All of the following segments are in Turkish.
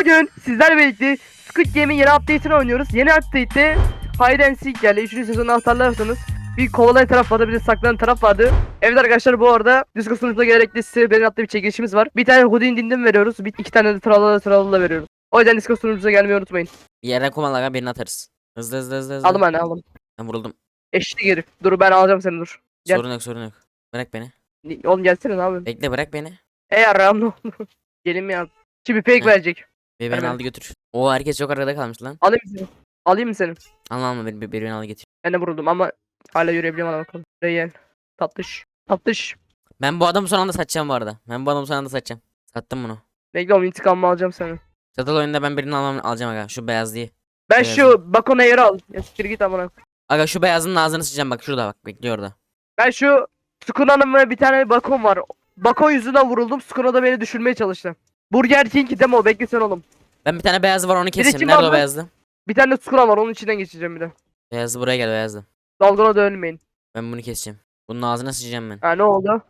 Bugün sizlerle birlikte Squid Game'in yeni update'ini oynuyoruz. Yeni update'te Hide and Seek geldi. 3. sezonu hatırlarsanız bir kovalayan taraf vardı bir de saklanan taraf vardı. Evet arkadaşlar bu arada Discord sunucumuza gelerek de size benim adlı bir çekilişimiz var. Bir tane Houdin dindim veriyoruz. Bir, iki tane de Tralala Tralala veriyoruz. O yüzden Discord sunucumuza gelmeyi unutmayın. Bir yerden kumalaga birini atarız. Hızlı hızlı hızlı hızlı. Aldım anne aldım. Ben vuruldum. Eşli geri. Dur ben alacağım seni dur. Gel. Sorun yok sorun yok. Bırak beni. Ni- Oğlum gelsene ne yapıyorsun? Bekle bırak beni. Ey aram ne oldu? Gelin ya. Şimdi pek verecek. Bir beni Hemen. aldı götür. O herkes çok arada kalmış lan. Alayım seni? Alayım mı seni? Alma beni bir, bir beni al getir. Ben de vuruldum ama hala yürüyebiliyorum hadi bakalım. Reyel. Tatlış. Tatlış. Ben bu adamı son anda satacağım bu arada. Ben bu adamı son anda satacağım. Sattım bunu. Bekle oğlum intikamımı alacağım seni. Satıl oyunda ben birini almam alacağım aga. Şu beyaz diye. Ben Beyazı. şu Bakon Air'ı al. Ya siktir git amına. Aga şu beyazın ağzını sıçacağım bak şurada bak bekliyor orada. Ben şu Sukuna'nın ve bir tane Bakon var. Bakon yüzünden vuruldum. Sukuna da beni düşürmeye çalıştı. Burger King deme o bekle sen oğlum. Ben bir tane beyazı var onu keseceğim. kim Nerede o aldı? beyazlı? Bir tane de Sukuna var onun içinden geçeceğim bir de. Beyazlı buraya gel beyazlı. Dalgona da ölmeyin. Ben bunu keseceğim. Bunun ağzına sıçacağım ben. Ha ne oldu?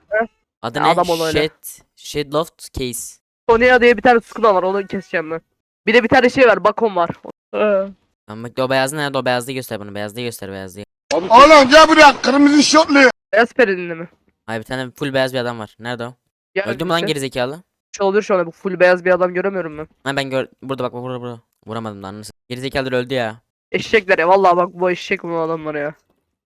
Adı Ya ne? adam ol öyle. Shed, Shedloft Case. Sonya diye bir tane Sukuna var onu keseceğim ben. Bir de bir tane şey var Bakon var. Ee, bekle o beyazlı nerede? O beyazlıyı göster bana. Beyazlıyı göster beyazlıyı. Oğlum gel buraya kırmızı şortlu. Beyaz peridinde mi? Hayır bir tane full beyaz bir adam var. Nerede o? Gel Öldü mü lan işte. gerizekalı? Şey oluyor şu anda bu full beyaz bir adam göremiyorum ben. Ha ben gör burada bak bak burada burada. Vuramadım da anlasın. Gerizekalılar öldü ya. Eşekler ya vallahi bak bu eşek bu adamlar ya.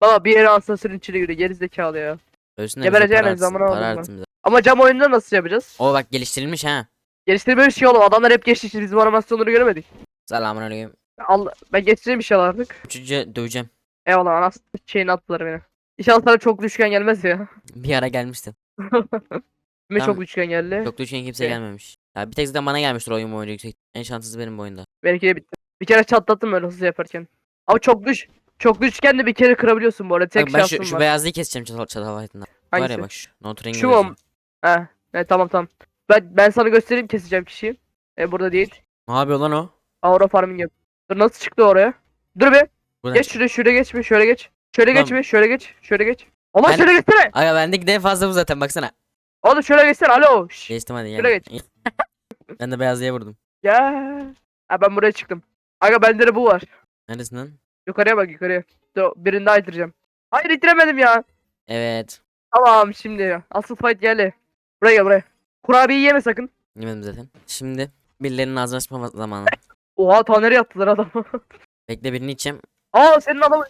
Baba bir yere ansasının içine giriyor gerizekalı ya. Ölsün de bize para zamana para aldım ben. bize. Ama cam oyununda nasıl yapacağız? O bak geliştirilmiş ha. Geliştirme bir şey oğlum adamlar hep geçti işte biz bu animasyonları göremedik. Selamun aleyküm. Allah ben geçeceğim inşallah artık. Üçüncü döveceğim. Eyvallah anasını şeyini attılar beni. İnşallah sana çok düşken gelmez ya. Bir ara gelmiştim. Kime Tamam. çok düşken geldi? Çok düşen kimse Evet. gelmemiş. Ya bir tek zaten bana gelmiştir oyun boyunca yüksek. En şanssız benim bu oyunda. Benimki de bitti. Bir kere çatlattım öyle hızlı yaparken. Ama çok düş. Çok düşken de bir kere kırabiliyorsun bu arada. Tek Bak ben şansın şu, şu var. beyazlıyı keseceğim çatal çatal fight'ında. Var Hangisi? ya bak şu. Not rengi Şu gözü. mu? He. Ne tamam tamam. Ben ben sana göstereyim keseceğim kişiyi. E burada değil. Ne yapıyor lan o? Aura farming yap. Dur nasıl çıktı oraya? Dur be. Buradan Geç şuraya şuraya geç bir şöyle geç. Şöyle Tamam. bir şöyle geç. Şöyle geç. Allah Ben- şöyle geçsene. Aga bendeki de fazla bu zaten baksana. Oğlum şöyle geçsene alo. Şşş. Geçtim hadi Şöyle gel. ben de beyazlıya vurdum. Ya. Ha ben buraya çıktım. Aga bende de bu var. Neredesin lan? Yukarıya bak yukarıya. Dur birini daha itireceğim. Hayır itiremedim ya. Evet. Tamam şimdi. Asıl fight geldi. Buraya gel buraya. Kurabiye yeme sakın. Yemedim zaten. Şimdi birilerinin ağzına sıçma zamanı. Oha ta nereye attılar adamı. Bekle birini içeceğim. Aa senin adamı.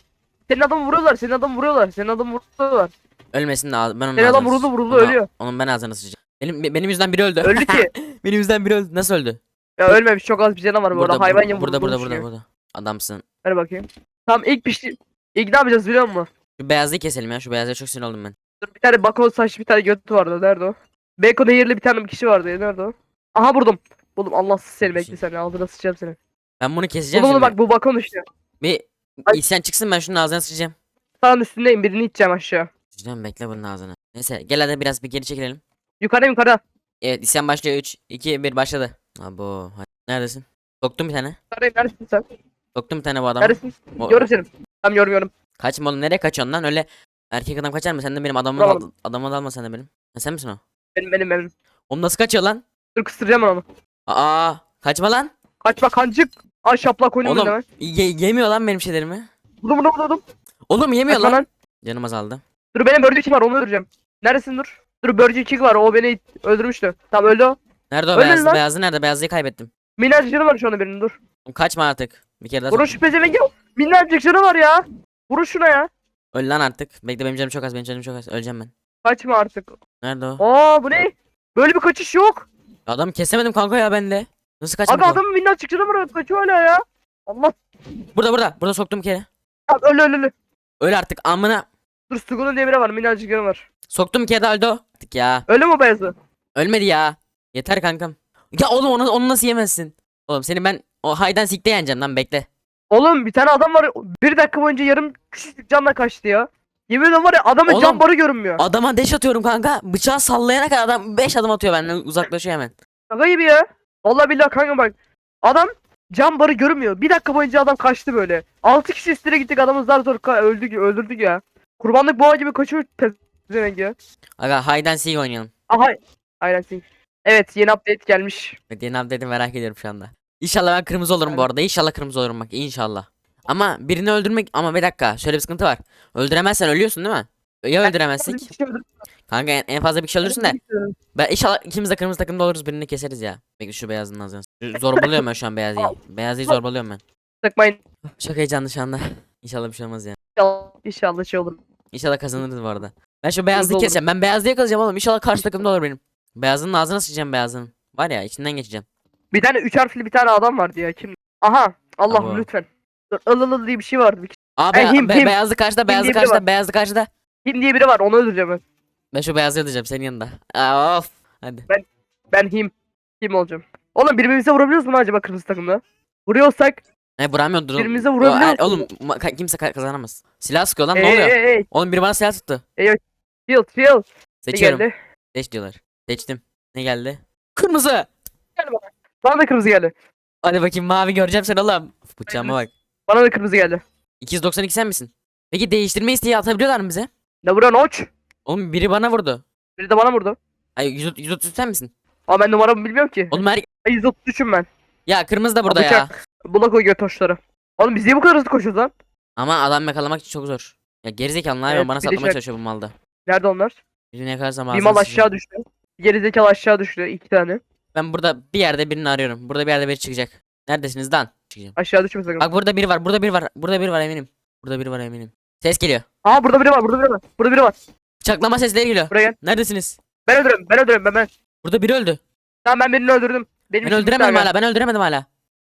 Senin adamı vuruyorlar. Senin adamı vuruyorlar. Senin adamı vuruyorlar. Ölmesin de ben onun Senin adam vuruldu sıç- vuruldu Ona- ölüyor. Onun ben ağzına sıçacağım. Benim be- benim yüzümden biri öldü. Öldü ki. benim yüzümden biri öldü. Nasıl öldü? Ya ölmemiş çok az bir canı var bu arada. Hayvan bur- ya burada burada burada burada. Adamsın. Ver bakayım. Tamam ilk pişti. İlk ne yapacağız biliyor musun? Şu beyazlığı keselim ya. Şu beyazlığa çok sinir oldum ben. Dur bir tane bakon saçlı bir tane götü vardı. Nerede o? Bacon hayırlı bir tane bir kişi vardı. ya, Nerede o? Aha buldum. Buldum. Allah seni bekle sen. Ağzına sıçacağım seni. Ben bunu keseceğim Buldum bunu bak bu bakon işte. Bir Ay. isyan çıksın ben şunun ağzına sıçacağım. Sağın üstündeyim. Birini iteceğim aşağı. Sıçacağım bekle bunun ağzına. Neyse gel hadi biraz bir geri çekilelim. Yukarıda yukarıda. Evet isyan başlıyor 3 2 1 başladı. Abo hadi. Neredesin? Soktum bir tane. Yukarıdayım. Neredesin sen? Soktum bir tane bu adamı. Neredesin? O- Yorum seni. Tamam yorum yorum. Kaçma oğlum nereye kaçıyorsun lan öyle erkek adam kaçar mı? Sen de benim adamımı Tamam. al, adamı da alma sen de benim. Ha, sen misin o? Benim benim benim. Oğlum nasıl kaçıyor lan? Dur kıstıracağım onu. Aa kaçma lan. Kaçma kancık. Ay şaplak oyunu Oğlum deme. ye- yemiyor lan benim şeylerimi. Vurdum vurdum vurdum. Oğlum yemiyor Kaçma lan. lan. Canım azaldı. Dur benim Burger King var onu öldüreceğim. Neredesin dur? Dur Burger King var o beni öldürmüştü. Tamam öldü o. Nerede o Öyle beyazlı? lan. Beyazlı nerede? Beyazlıyı kaybettim. Minnacık canı var şu anda birinin dur. Oğlum kaçma artık. Bir kere daha Vurun sok- şu pezevengi. Minnacık canı var ya. Vurun şuna ya. Öl lan artık. Bekle benim canım çok az. Benim canım çok az. Öleceğim ben. Kaçma artık. Nerede o? Aa bu ne? Böyle bir kaçış yok. Adam kesemedim kanka ya ben de. Nasıl kaçmadı Aga o? adamın minnacık canı var kaçıyor hala ya. Allah. Burada burada. Burada soktum bir kere. Tamam, öl öl öl. Öl artık amına. Dur Sugun'un diye biri var minnacık canı var. Soktum bir kere daha öldü o. Artık ya. Öyle mi o beyazı? Ölmedi ya. Yeter kankam. Ya oğlum onu, onu nasıl yemezsin? Oğlum seni ben o haydan sikte yeneceğim lan bekle. Oğlum bir tane adam var bir dakika boyunca yarım küçücük canla kaçtı ya. Yemin ederim var ya adamın Oğlum, can barı görünmüyor. Adama deş atıyorum kanka. Bıçağı sallayana kadar adam 5 adım atıyor benden uzaklaşıyor hemen. Şaka gibi ya. Vallahi billahi kanka bak. Adam can barı görünmüyor. Bir dakika boyunca adam kaçtı böyle. 6 kişi üstüne gittik adamı zar zor öldük öldürdük ya. Kurbanlık boğa gibi kaçıyor pezevenk ya. Aga haydan seek oynayalım. Aha. Aynen. Evet yeni update gelmiş. Evet yeni update'i merak ediyorum şu anda. İnşallah ben kırmızı olurum bu arada. İnşallah kırmızı olurum bak inşallah. Ama birini öldürmek ama bir dakika şöyle bir sıkıntı var. Öldüremezsen ölüyorsun değil mi? Ya öldüremezsek? Kanka en, en fazla bir kişi öldürsün de. Ben inşallah ikimiz de kırmızı takımda oluruz birini keseriz ya. Bekle şu beyazın ağzını. Zorbalıyorum ben şu an beyazıyı. Beyazıyı zorbalıyorum ben. Takmayın. Çok heyecanlı şu anda. İnşallah bir şey olmaz ya. İnşallah, inşallah şey olur. İnşallah kazanırız bu arada. Ben şu beyazlığı olur. keseceğim. Ben beyazlığı kalacağım oğlum. İnşallah karşı takımda olur benim. Beyazının ağzına sıçacağım beyazının. Var ya içinden geçeceğim. Bir tane üç harfli bir tane adam vardı ya kim? Aha Allah Abo. lütfen. Il diye bir şey vardı. Bir kişi. Aa him, be- him. beyazlı karşıda beyazlı diye biri karşıda var. beyazlı karşıda. Kim diye biri var onu öldüreceğim ben. Ben şu beyazı ödeyeceğim senin yanında. Aa, of. Hadi. Ben him. Kim olacağım? Oğlum birbirimize vurabiliyoruz mu acaba kırmızı takımda? Vuruyorsak Ne vuramıyor dur. Birbirimize O- vurabiliyor ay- Oğlum ma- ka- kimse ka- kazanamaz. Silah sıkıyor lan ne ey oluyor? ey ey Oğlum biri bana silah tuttu. shield shield. Ne Seçiyorum. geldi? Seç diyorlar. Seçtim. Ne geldi? Kırmızı. Bana da kırmızı geldi. Hadi bakayım mavi göreceğim seni oğlum. Bıçağıma bak. Bana da kırmızı geldi. 292 sen misin? Peki değiştirme isteği atabiliyorlar mı bize? Ne vuran oç? Oğlum biri bana vurdu. Biri de bana vurdu. Ay 100 130 sen misin? Ama ben numaramı bilmiyorum ki. Oğlum her... Ay 133'üm ben. Ya kırmızı da burada ya. bıçak. Bula koy götoşları. Oğlum biz niye bu kadar hızlı koşuyoruz lan? Ama adam yakalamak için çok zor. Ya gerizekalı ne? Evet, Bana bir de satmaya şey- çalışıyor bu malda. Nerede onlar? Birini yakalarsam Bir mal aşağı düştü. Gerizekalı aşağı düştü. iki tane. Ben burada bir yerde birini arıyorum. Burada bir yerde biri çıkacak. Neredesiniz lan? Çıkacağım. Aşağı düşme sakın. Bak burada biri var. Burada biri var. Burada biri var eminim. Burada biri var eminim. Ses geliyor. Aa burada biri var burada biri var. Burada biri var. Bıçaklama sesleri geliyor. Buraya gel. Neredesiniz? Ben öldürürüm ben öldürürüm ben ben. Burada biri öldü. Tamam ben birini öldürdüm. Benim Ben işim öldüremedim bitti hala. Ben öldüremedim hala.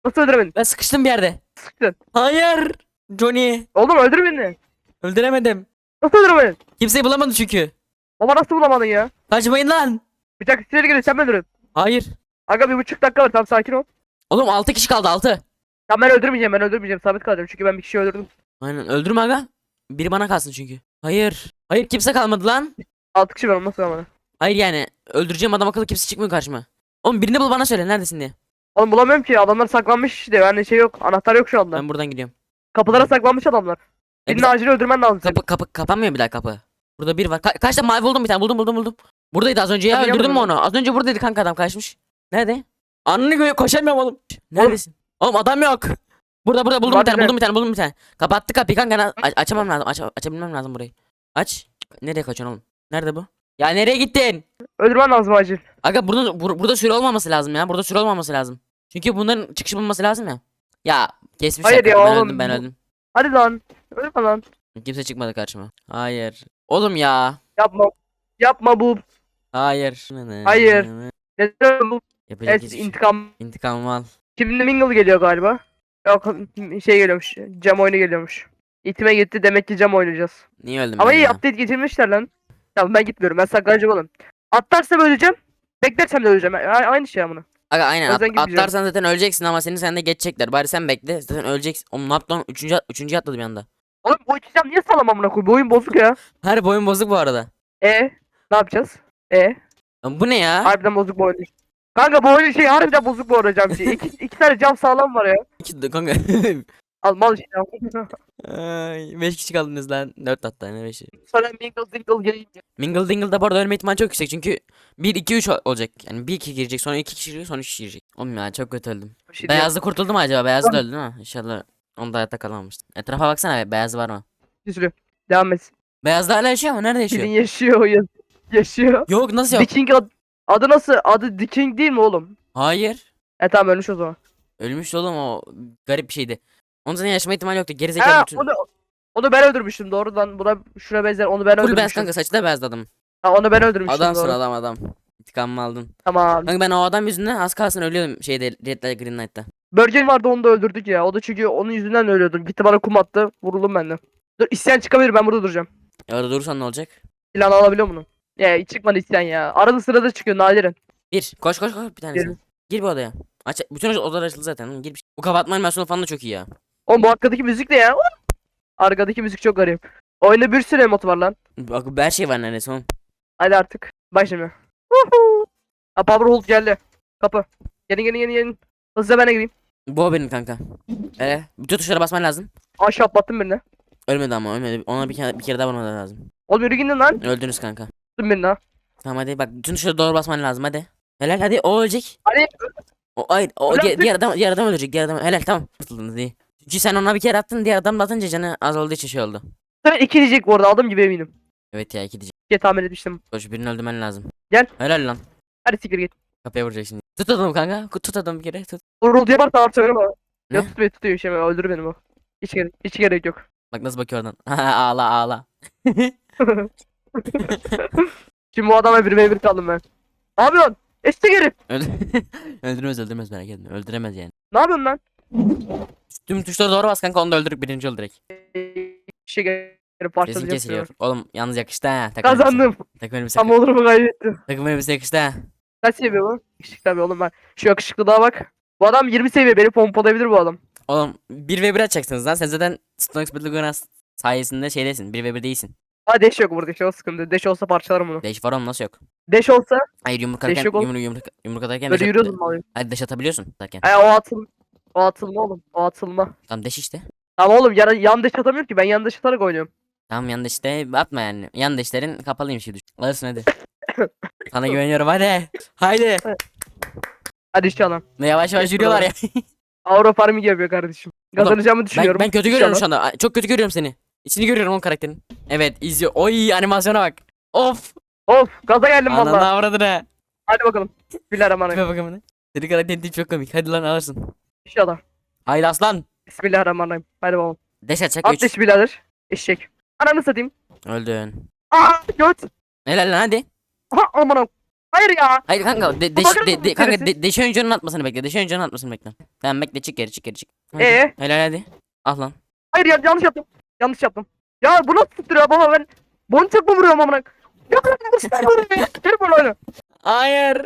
Nasıl öldüremedin? Ben sıkıştım bir yerde. Sıktın. Hayır. Johnny. Oğlum öldür beni. Öldüremedim. Nasıl öldüremedin? Kimseyi bulamadı çünkü. Baba nasıl bulamadın ya? Kaçmayın lan. Bıçak ileri geliyor sen mi öldürün? Hayır. Aga bir buçuk dakika var tamam sakin ol. Oğlum 6 kişi kaldı 6. Tamam ben öldürmeyeceğim ben öldürmeyeceğim sabit kalacağım çünkü ben bir kişiyi öldürdüm. Aynen öldürme aga. Biri bana kalsın çünkü. Hayır. Hayır kimse kalmadı lan. Altı kişi var nasıl ama. Hayır yani öldüreceğim adam akıllı kimse çıkmıyor karşıma. Oğlum birini bul bana söyle neredesin diye. Oğlum bulamıyorum ki adamlar saklanmış işte yani şey yok anahtar yok şu anda. Ben buradan gidiyorum. Kapılara saklanmış adamlar. E Birini biz- acil öldürmen lazım. senin. kapı kapı kapanmıyor bir daha kapı. Burada bir var. Ka- kaç tane mavi buldum bir tane buldum buldum buldum. Buradaydı az önce ya Tabii öldürdün mü yapmadım. onu? Az önce buradaydı kanka adam kaçmış. Nerede? Anını göğe koşamıyorum oğlum. Neredesin? Oğlum adam yok. Burada burada buldum Var bir tane bir de. buldum bir tane buldum bir tane. Kapattı kapıyı kanka na- aç- açamam lazım aç açabilmem lazım burayı. Aç. Nereye kaçıyorsun oğlum? Nerede bu? Ya nereye gittin? Öldürmen lazım acil. Aga burada bur- burada süre olmaması lazım ya. Burada süre olmaması lazım. Çünkü bunların çıkışı bulması lazım ya. Ya kesmişler. Hayır ya kanka, ben oğlum, öldüm ben bu- öldüm. Hadi lan. Ölme lan. Kimse çıkmadı karşıma. Hayır. Oğlum ya. Yapma. Yapma bu. Hayır. Hayır. Neden bu? Yapacak Evet hiçbir şey. intikam. İntikamımı al. Şimdi Mingle geliyor galiba. Yok şey geliyormuş. Cam oyunu geliyormuş. İtime gitti demek ki cam oynayacağız. Niye öldüm Ama ben iyi ya? update getirmişler lan. Tamam ben gitmiyorum ben saklanacağım oğlum. Atlarsam öleceğim. Beklersem de öleceğim. A- Aynı şey amına. Aga aynen at- gitmeyeceğim. atlarsan zaten öleceksin ama seni sen de geçecekler. Bari sen bekle. Zaten öleceksin. Oğlum ne yaptın? lan? Üçüncü, üçüncü atladı bir anda. Oğlum bu cam niye sağlam amına koyayım? Bu oyun bozuk ya. Her boyun bozuk bu arada. E ne yapacağız? E Lan bu ne ya? harbiden bozuk bu oyun. Kanka bu oyun şey harbiden bozuk bu arada cam şey. İki, iki tane cam sağlam var ya. İki kanka. Al mal işte. Ay, beş kişi kaldınız lan. Dört hatta ne beşi. Sana Mingle Dingle geleyim. Mingle Dingle'da bu arada ölme ihtimali çok yüksek çünkü 1 2 3 olacak. Yani 1 2 girecek, sonra 2 kişi girecek, sonra 3 kişi girecek. Oğlum ya çok kötü öldüm. Bir şey diyeyim. Beyazlı kurtuldu mu acaba? Beyazlı da öldü değil mi? İnşallah onu da hayatta kalamamıştır. Etrafa baksana be, beyazlı var mı? Bir sürü. Devam et. Beyazlı hala yaşıyor mu? Nerede yaşıyor? Kilin yaşıyor. ya- Yaşıyor. Yok nasıl yok? Viking ad- adı nasıl? Adı Viking değil mi oğlum? Hayır. E tamam ölmüş o zaman. Ölmüş oğlum o garip bir şeydi. Onun zaten yaşama ihtimali yoktu. Gerizekalı Ha bütün. onu, onu ben öldürmüştüm doğrudan. Buna şuna benzer onu ben Full öldürmüştüm. kanka saçı da beyazdı adam. Ha, onu ben öldürmüştüm Adamsın doğru. adam adam. İntikamımı aldın. Tamam. Kanka ben o adam yüzünden az kalsın ölüyordum şeyde Red Light Green Light'ta. Börgen vardı onu da öldürdük ya. O da çünkü onun yüzünden ölüyordum. Gitti bana kum attı. Vuruldum ben de. Dur isyan çıkabilir ben burada duracağım. Ya orada durursan ne olacak? Silahını alabiliyor musun? Ya çıkmadı isyan ya. Arada sırada çıkıyor nadiren. Bir. Koş koş koş bir tanesi. Gelin. Gir bir odaya. Aç, bütün odalar açıldı zaten. Gir bir Bu kapatma animasyonu falan da çok iyi ya. Oğlum bu arkadaki müzik ne ya? Arkadaki müzik çok garip. Oyunda bir sürü emot var lan. Bak her şey var neredeyse oğlum. Hadi artık. Woohoo. Ha Powerhold geldi. Kapı. Gelin gelin gelin gelin. Hızlıca ben de gireyim. Bu benim kanka. Ee, bütün tuşlara basman lazım. Aşağı atlattım birini. Ölmedi ama ölmedi. Ona bir kere, bir kere daha vurman lazım. Oğlum yürü gidin lan. Öldünüz kanka. Attım birini ha. Tamam hadi bak bütün tuşlara doğru basman lazım hadi. Helal hadi o ölecek. Hadi. O hayır o Öyle diğer, diğer adam diğer adam ölecek diğer adam helal tamam. Kurtuldunuz iyi. Çünkü sen ona bir kere attın diğer adam da atınca canı az olduğu için şey oldu. Sen iki diyecek bu arada aldım gibi eminim. Evet ya iki diyecek. Diye tahmin etmiştim. Koş birini öldürmen lazım. Gel. Helal lan. Hadi siktir git. Kapıya vuracak şimdi. Tut adamı kanka. Tut adamı bir kere tut. Vuruldu yapar tamam söyleme. Ya Ne? tut beni tutuyor şey öldür beni o. Hiç gerek, hiç gerek yok. Bak nasıl bakıyor oradan. ağla ağla. Şimdi bu adama bir bir kaldım ben. Ne yapıyorsun? Herif. Öldür- öldürmez öldürmez merak etme. Öldüremez yani. Ne yapıyorsun lan? Tüm tuşlara doğru bas kanka onu da öldürüp birinci ol direkt. şey gelip kesiliyor. Oğlum yalnız yakıştı ha. Takım elbise. Kazandım. Takım elbise. Ama olur mu kaybettim. Takım elbise yakıştı ha. Kaç seviye bu? Yakışıklı tabii oğlum ben. Şu yakışıklılığa bak. Bu adam 20 seviye beni pompalayabilir bu adam. Oğlum 1 ve 1 atacaksınız lan. Sen zaten Stonks Battlegrounds sayesinde şeydesin. 1 ve 1 değilsin. Ha deş yok burada işte o sıkıntı. Deş olsa parçalarım bunu. Deş var oğlum nasıl yok? Deş olsa Hayır yumruk atarken yok oğlum. yumruk, yumruk, yumruk atarken böyle deş, yürüyordum alayım? Hadi deş atabiliyorsun atarken. He o atıl. O atılma oğlum. O atılma. Tamam deş işte. Ama oğlum yan, yan deş atamıyorum ki ben yan deş atarak oynuyorum. Tamam yan deşte atma yani. Yan deşlerin kapalıymış gibi düşün. Alırsın hadi. Sana güveniyorum hadi. Haydi. Hadi inşallah. Ne yavaş yavaş yürüyorlar ya. Avro farming yapıyor kardeşim. Kazanacağımı ben, düşünüyorum. ben kötü görüyorum şu anda. Ay, Çok kötü görüyorum seni. İçini görüyorum o karakterin. Evet izliyor. Oy animasyona bak. Of. Of gaza geldim Ananı valla. avradını. Hadi bakalım. Bismillahirrahmanirrahim. Tipe bakalım. Senin karakterin çok komik. Hadi lan alırsın. İnşallah. Haydi aslan. Bismillahirrahmanirrahim. Hadi bakalım. Deş atacak At 3. deş birader. Eşek. Ananı satayım. Öldün. Aa göt. Helal lan hadi. Aha amına. Hayır ya. Hayır kanka de, deş, Bakar de, mısın de, kanka de, deş oyuncunun atmasını bekle. Deş oyuncunun atmasını bekle. Tamam bekle çık geri çık geri çık. Hadi. Ee? Helal hadi. Al lan. Hayır ya yanlış yaptım. Yanlış yaptım. Ya bu nasıl tutturuyor baba ben. Boncuk mu vuruyorum amına? Ya ben nasıl vuruyorum ya? Telefon oyunu. Hayır.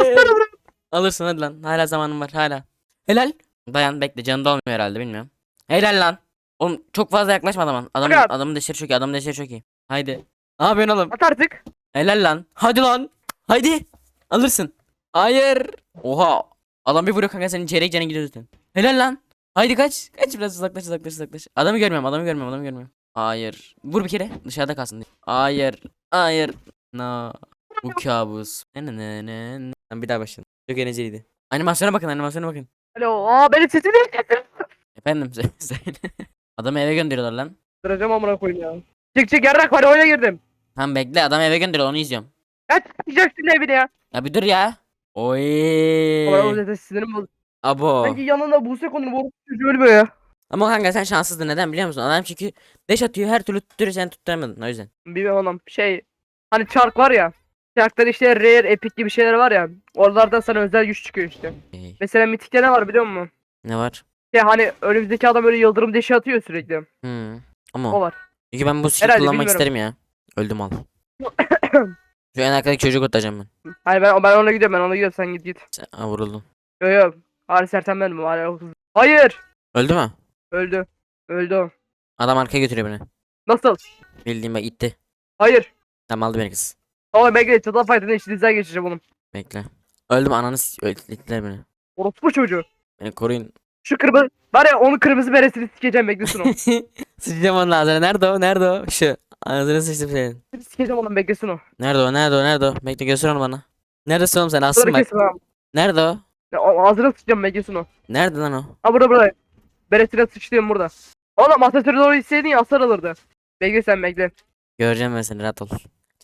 Vuruyorum? Alırsın hadi lan. Hala zamanın var hala. Helal. Dayan bekle canı da olmuyor herhalde bilmiyorum. Helal lan. Oğlum çok fazla yaklaşma. Adamın, Fakat- adamın deşleri çok iyi. Adamın deşleri çok iyi. Haydi. Ne yapıyorsun oğlum? At artık. Helal lan. Hadi lan. Haydi. Alırsın. Hayır. Oha. Adam bir vuruyor kanka senin çeyrek canın gidiyor zaten. Helal lan. Haydi kaç. Kaç biraz uzaklaş uzaklaş uzaklaş. Adamı görmüyorum adamı görmüyorum adamı görmüyorum. Hayır. Vur bir kere. Dışarıda kalsın diye. Hayır. Hayır. No. Bu kabus. Ne ne ne ne. bir daha başlayalım. Çok eğlenceliydi. Animasyona bakın animasyona bakın. Alo. Aa benim sesim değil. Efendim söyle. söyle. Adamı eve gönderiyorlar lan. Duracağım amına koyayım ya. Çık çık yarrak var oyuna girdim. Tamam bekle adam eve gönderiyor onu izliyorum. Ya çıkacaksın evine ya. Ya bir dur ya. Oy. Ama o zaten sinirim bozuldu. Abo. Sanki yanında Buse konulu bu çocuğu ölmüyor ya. Ama kanka sen şanssızdın neden biliyor musun? Adam çünkü deş atıyor her türlü tutturuyor sen tutturamadın o yüzden. Bilmiyorum oğlum şey. Hani çark var ya. Çarklar işte rare, epic gibi şeyler var ya. Oralardan sana özel güç çıkıyor işte. Ey, Mesela mitikte ne var biliyor musun? ne var? Ya hani önümüzdeki adam öyle yıldırım deşi atıyor sürekli. Hmm. Ama O var. çünkü ben bu skill Herhalde, kullanmak bilmiyorum. isterim ya. Öldüm al. Şu en arkadaki çocuğu kurtaracağım ben. Hayır ben, ben ona gidiyorum ben ona gidiyorum sen git git. Sen, aa, vuruldun. Yo yo. Ari sertem benim o Ari. Hayır. Öldü mü? Öldü. Öldü o. Adam arkaya götürüyor beni. Nasıl? Bildiğim bak itti. Hayır. Tamam aldı beni kız. Ama bekle çatal fight'ını eşitizden geçeceğim oğlum. Bekle. Öldüm ananı s- öl- ittiler beni. Orospu çocuğu. Beni koruyun. Şu kırmızı. Var ya onun kırmızı beresini sikeceğim beklesin o. Sıçacağım onun ağzına. Nerede o? Nerede o? Şu. Ağzını sıçtım senin. sikeceğim oğlum beklesin o. Nerede o? Nerede o? Nerede o? Bekle göster onu bana. Neredesin oğlum sen? Alsın Sonra bak. kesin ha. Nerede o? Ya, o- Ağzına sıçacağım beklesin o. Nerede lan o? Ha burada burada. Beresine sıçtığım burada. Oğlum asansöre doğru hissedin ya hasar alırdı. Bekle sen bekle. Göreceğim ben seni rahat ol.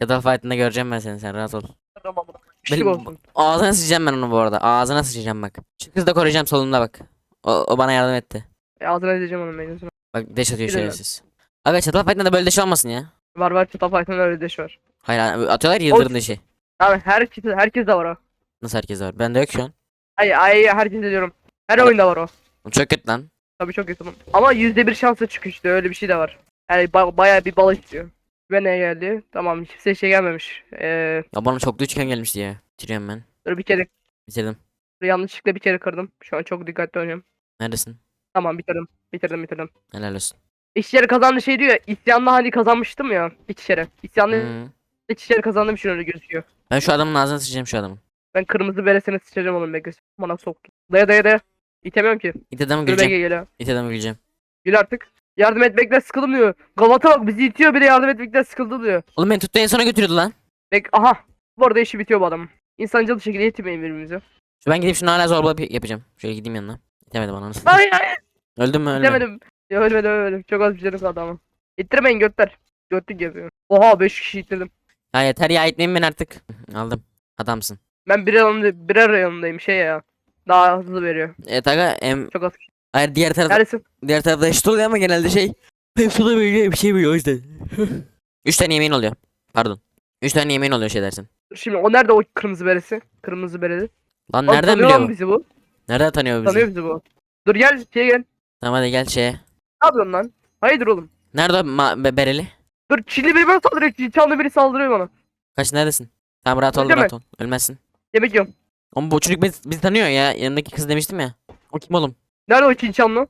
Çatal fight'ında göreceğim ben seni sen rahat ol. Tamam. Pişlik Benim- olsun. Ağzına sıçacağım ben onu bu arada. Ağzına sıçacağım bak. Şu kızı da koruyacağım solumda bak. O, o bana yardım etti. E, ağzına edeceğim onun beklesin. Bak deş atıyor şerefsiz. Aga çatal fight'ında da böyle deş olmasın ya. Var var çatal fight'ın öyle deş var. Hayır abi, atıyorlar yıldırım deşi. Abi herkes, herkes de var o. Nasıl herkes var? Bende yok şu an. Ay ay herkes de diyorum. Her oyunda var o. Çok kötü lan. Tabii çok kötü. Ama yüzde bir şansla çıkıyor işte öyle bir şey de var. Yani ba- bayağı bir bal istiyor. Ve ne geldi? Tamam kimse şey gelmemiş. Ee, Ya bana çoklu üçgen gelmişti ya. Bitiriyorum ben. dur bir kere Bitirdim. yanlışlıkla bir kere kırdım. Şu an çok dikkatli oynuyorum. Neredesin? Tamam bitirdim. Bitirdim bitirdim. Helal olsun. İçişleri kazandı şey diyor ya. İsyanla hani kazanmıştım ya. İçişleri. İsyanla Hı. İçişleri kazandım için öyle gözüküyor. Ben şu adamın ağzına sıçacağım şu adamın. Ben kırmızı beresine sıçacağım onun beklesin. Bana soktu. Daya daya daya. İtemiyorum ki. İt adamı Dur güleceğim. Bege geliyor. İt adamı güleceğim. Gül artık. Yardım etmekten sıkıldım diyor. Galata bak bizi itiyor bir de yardım etmekten sıkıldı diyor. Oğlum beni tuttu en sona götürüyordu lan. Bek aha. Bu arada işi bitiyor bu adamın. İnsancıl bir şekilde itmeyin birbirimizi. Şu ben gidip şunu hala zorba yap- yapacağım. Şöyle gideyim yanına. İtemedi bana. nasıl? Hayır hayır. Öldüm mü ölmedim. Demedim. Ya ölmedim ölmedim. Çok az bir canım kaldı ama. İttirmeyin götler. Götlük yapıyor. Oha 5 kişi ittirdim. Ya yeter ya itmeyin beni artık. Aldım. Adamsın. Ben birer yanında birer yanındayım şey ya. Daha hızlı veriyor. Evet aga em, Çok az kişi. Hayır diğer taraf Neredesin? diğer tarafta eşit oluyor ama genelde şey hepsi de böyle bir şey biliyor o yüzden. 3 tane yemeğin oluyor. Pardon. 3 tane yemeğin oluyor şey dersin. Şimdi o nerede o kırmızı beresi? Kırmızı bereli. Lan Oğlum, nereden tanıyor biliyor lan bu? bizi bu? Nereden tanıyor bizi? Tanıyor bizi bu. Dur gel şeye gel. Tamam hadi gel şeye. Ne yapıyorsun lan? Hayırdır oğlum? Nerede ma- be- bereli? Dur Çinli biri bana saldırıyor. Çin- Çanlı biri saldırıyor bana. Kaç neredesin? Tamam rahat ol mü? rahat ol. Ölmezsin. Yemek yiyorum. Ama bu çocuk bizi, bizi tanıyor ya. Yanındaki kız demiştim ya. O kim oğlum? Nerede o Çin Çanlı?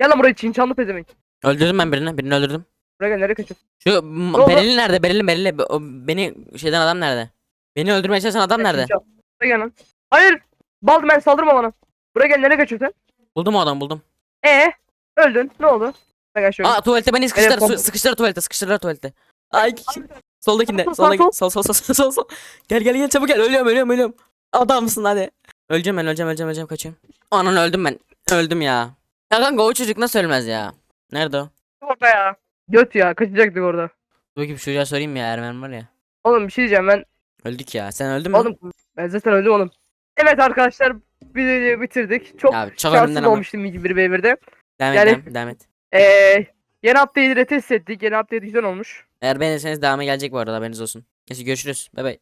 Gel lan buraya Çin Çanlı pezemek. Öldürdüm ben birini. Birini öldürdüm. Buraya gel nereye kaçıyorsun? Şu oldu? bereli nerede? Bereli bereli. Be- O beni şeyden adam nerede? Beni öldürmeye çalışan adam nerede? Buraya gel lan. Hayır. Baldımen saldırma bana. Buraya gel nereye kaçıyorsun Buldum o adamı buldum. Ee? Öldün. Ne oldu? Buraya gel şöyle. Aa tuvalete beni sıkıştır. Su- sıkıştır tuvalete. Sıkıştırlar tuvalete. Ay. Soldakinde. Sol, Soldaki. sol, Sol sol sol sol sol. sol. Gel gel gel çabuk gel. Ölüyorum ölüyorum ölüyorum. Adamsın hadi. Öleceğim ben öleceğim öleceğim öleceğim kaçıyorum. Anan öldüm ben. Öldüm ya. Ya kanka o çocuk nasıl ölmez ya? Nerede o? Orada ya. Göt ya kaçacaktık orada. Dur bakayım çocuğa sorayım ya Ermen var ya. Oğlum bir şey diyeceğim ben. Öldük ya. Sen öldün mü? Oğlum ben zaten öldüm oğlum. Evet arkadaşlar videoyu bitirdik. Çok Ya çok şanssız önümden ama. olmuştum ilk bir B1'de. Devam et yani- devam, devam et. Ee, yeni update'i de test ettik. Yeni update güzel olmuş. Eğer beğenirseniz devamı gelecek bu arada haberiniz olsun. Neyse görüşürüz. Bay bay.